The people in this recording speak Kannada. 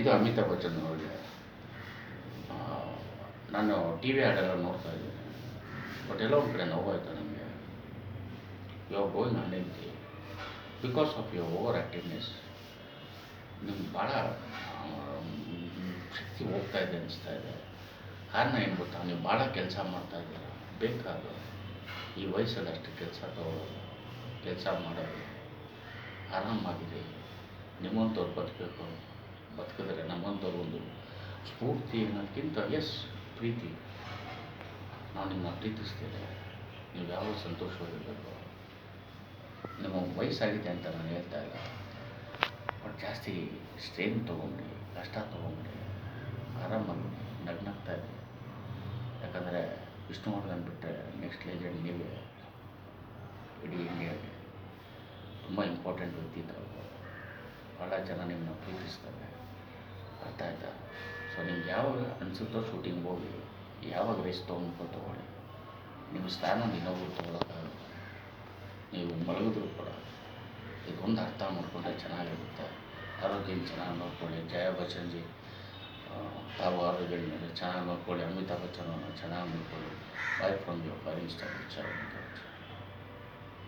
ಇದು ಅಮಿತಾಬ್ ಬಚ್ಚನ್ ಅವರಿಗೆ. ನಾನು ಟಿ ವಿ ಹಾಡೆಲ್ಲ ನೋಡ್ತಾ ಇದ್ದೀನಿ. ಬಟ್ ಎಲ್ಲೋ ಒಂದು ಕಡೆ ನೋವಾಯ್ತು ನನಗೆ you are going ಅನ್ಎಂಟಿ because of your over activeness ನಿಮ್ಗೆ ಭಾಳ ಶಕ್ತಿ ಹೋಗ್ತಾ ಇದೆ ಅನಿಸ್ತಾ ಇದೆ. ಕಾರಣ ಏನು ಗೊತ್ತಾ? ನೀವು ಭಾಳ ಕೆಲಸ ಮಾಡ್ತಾ ಇದ್ದೀರ. ಬೇಕಾದ ಈ ವಯಸ್ಸಲ್ಲಿ ಅಷ್ಟು ಕೆಲಸ ತಗೊಳ್ಳೋದು ಕೆಲಸ ಮಾಡೋದು ಆರಾಮಾಗಿದೆ. ನಿಮ್ಮಂಥವ್ರು ಬದುಕಬೇಕು. ಬದುಕಿದ್ರೆ ನಮ್ಮಂಥವ್ರು ಒಂದು ಸ್ಫೂರ್ತಿ ಅನ್ನೋದಕ್ಕಿಂತ ಎಸ್ ಪ್ರೀತಿ. ನಾನು ನಿಮ್ಮನ್ನ ಪ್ರೀತಿಸ್ತೇನೆ ನೀವು ಯಾವ ಸಂತೋಷವಾಗಿರಬೇಕು. ನಿಮ್ಮ ವಯಸ್ಸಾಗಿದೆ ಅಂತ ನಾನು ಹೇಳ್ತಾ ಇಲ್ಲ ಬಟ್ ಜಾಸ್ತಿ ಸ್ಟ್ರೇನ್ ತೊಗೊಂಡು ಕಷ್ಟ ತೊಗೊಂಡು ಆರಾಮಾಗಿ ನಗ್ನಾಗ್ತಾ ಇದೆ ಯಾಕಂದರೆ ವಿಷ್ಣುವರ್ಧನ್ ಬಿಟ್ಟರೆ ನೆಕ್ಸ್ಟ್ ಲೆಜೆಂಡ್ ನೀವೇ. ಇಡೀ ಇಂಡಿಯಾಗೆ ತುಂಬ ಇಂಪಾರ್ಟೆಂಟ್ ವ್ಯಕ್ತಿ ತಾವು ಭಾಳ ಜನ ನಿಮ್ಮನ್ನ ಪ್ರೀತಿಸ್ತಾರೆ. ಅರ್ಥ ಆಯ್ತಾ? ಸೊ ನಿಮ್ಗೆ ಯಾವಾಗ ಅನಿಸುತ್ತೋ ಶೂಟಿಂಗ್ ಹೋಗಿ, ಯಾವಾಗ ರೇಸ್ ತೊಗೊಂಡು ತೊಗೊಳ್ಳಿ. ನಿಮ್ಮ ಸ್ಥಾನ ಇನ್ನೊಬ್ರು ತೊಗೊಳಕ್ಕಾಗ ನೀವು ಮಲಗಿದ್ರು ಕೂಡ ಇದೊಂದು ಅರ್ಥ ಮಾಡಿಕೊಂಡ್ರೆ ಚೆನ್ನಾಗಿರುತ್ತೆ. ಆರೋಗ್ಯ ಚೆನ್ನಾಗಿ ನೋಡ್ಕೊಳ್ಳಿ. ಜಯ ಬಚ್ಚನ್ಜಿ ತಾವು ಆರೋಗ್ಯ ಚೆನ್ನಾಗಿ ನೋಡ್ಕೊಳ್ಳಿ. ಅಮಿತಾಬ್ ಬಚ್ಚನ್ ಚೆನ್ನಾಗಿ ನೋಡ್ಕೊಳ್ಳಿ. Bye from your five star